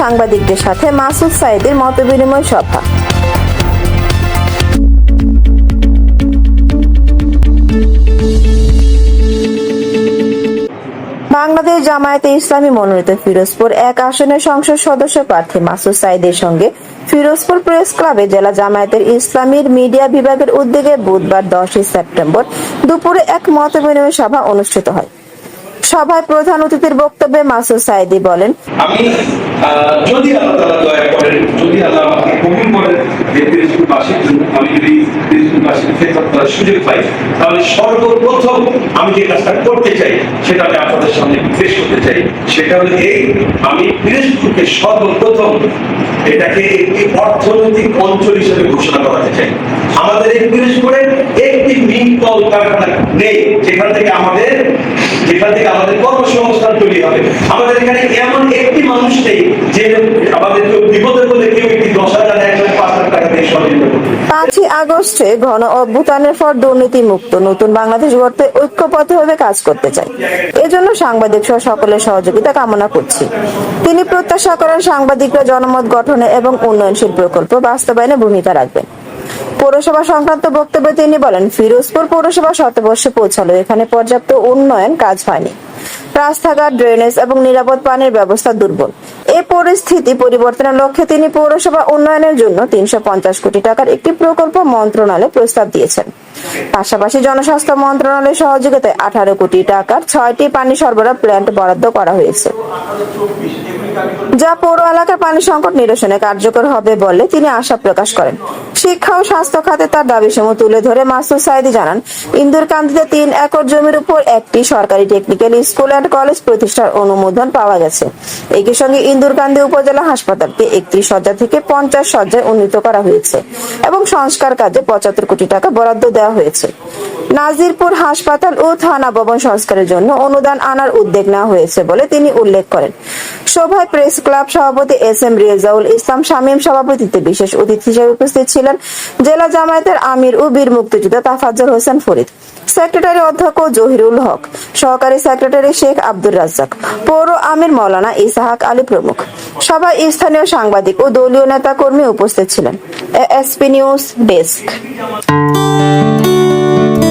সাংবাদিকদের সাথে মাসুদ সাইদের মতবিনিময় সভা। বাংলাদেশ জামায়াতে ইসলামী মনোনীত ফিরোজপুর এক আসনের সংসদ সদস্য প্রার্থী মাসুদ সাইদের সঙ্গে ফিরোজপুর প্রেস ক্লাবে জেলা জামায়াতের ইসলামীর মিডিয়া বিভাগের উদ্যোগে বুধবার দশই সেপ্টেম্বর দুপুরে এক মতবিনিময় সভা অনুষ্ঠিত হয়। সভায় প্রধান অতিথির বক্তব্যে মাসুদ সাইদি বলেন, আমি যদি আল্লাহ তাআলা দয়া করেন, যদি আল্লাহ আমাকে কবুল করেন, যে জন্য আমি যদি করার সুযোগ পাই, তাহলে সর্বপ্রথম আমি যে কাজটা করতে চাই, সেটা আমি আপনাদের সামনে পেশ করতে চাই। সেটা হলো এই, আমি পিরিজপুরকে সর্বপ্রথম এটাকে একটি অর্থনৈতিক অঞ্চল হিসেবে ঘোষণা করাতে চাই। আমাদের এই পিরিজপুরে একটি মিল কল কারখানা নেই যেখান থেকে আমাদের যেখান থেকে আমাদের কর্মসংস্থান তৈরি হবে। আমাদের এখানে এমন একটি মানুষ নেই যে আমাদের কেউ একটি দশ হাজার, এক লাখ, পাঁচ লাখ টাকা দিয়ে পাঁচই আগস্টে ঘন অভ্যুত্থানের পর দুর্নীতি মুক্ত। নতুন বাংলাদেশ গড়তে ঐক্যবদ্ধভাবে কাজ করতে চাই। এজন্য সাংবাদিক সহ সকলের সহযোগিতা কামনা করছি। তিনি প্রত্যাশা করেন সাংবাদিকরা জনমত গঠনে এবং উন্নয়নশীল প্রকল্প বাস্তবায়নে ভূমিকা রাখবেন। পৌরসভা সংক্রান্ত বক্তব্যে তিনি বলেন, ফিরোজপুর পৌরসভা শতবর্ষে পৌঁছালো এখানে পর্যাপ্ত উন্নয়ন কাজ হয়নি। রাস্তাঘাট ড্রেনেজ এবং নিরাপদ পানির ব্যবস্থা দুর্বল। এই পরিস্থিতি পরিবর্তনের লক্ষ্যে তিনি পৌরসভা উন্নয়নের জন্য তিনশো পঞ্চাশ কোটি টাকার একটি প্রকল্প মন্ত্রণালয়ে প্রস্তাব দিয়েছেন। পাশাপাশি জনস্বাস্থ্য মন্ত্রণালয়ের সহযোগিতায় আঠারো কোটি টাকার ছয়টি পানি সরবরাহ প্ল্যান্ট বরাদ্দ করা হয়েছে। যা পৌর এলাকার পানি সংকট নিরসনে কার্যকর হবে বলে তিনি আশা প্রকাশ করেন। শিক্ষা ও স্বাস্থ্য খাতে তার দাবিসমূহ তুলে ধরে মাসুদ সাইদি জানান, ইন্দুরকান্দিতে তিন একর জমির উপর একটি সরকারি টেকনিক্যাল স্কুল অ্যান্ড কলেজ প্রতিষ্ঠার অনুমোদন পাওয়া গেছে। একই সঙ্গে ইন্দুরকান্দি উপজেলা হাসপাতালকে একত্রিশ শয্যা থেকে পঞ্চাশ শয্যায় উন্নীত করা হয়েছে এবং সংস্কার কাজে পঁচাত্তর কোটি টাকা বরাদ্দ দেওয়া হয়েছে। নাজিরপুর হাসপাতাল ও থানা ভবন সংস্কারের জন্য অনুদান আনার উদ্যোগ নেওয়া হয়েছে বলে তিনি উল্লেখ করেন। সভায় প্রেস ক্লাব সভাপতি এস এম রিয়াজাউল ইসলাম, শামীম সভাপতিত্বে বিশেষ অতিথি হিসেবে উপস্থিত ছিলেন জেলা জামায়াতের আমির ও বীর মুক্তিযোদ্ধা তাফাজ্জল হোসেন ফরিদ, সেক্রেটারি অধ্যক্ষ জহিরুল হক, সহকারী সেক্রেটারি শেখ আব্দুর রাজ্জাক, পৌর আমির মৌলানা ইসাহাক আলী প্রমুখ। সভায় স্থানীয় সাংবাদিক ও দলীয় নেতা কর্মী উপস্থিত ছিলেন। SP news desk.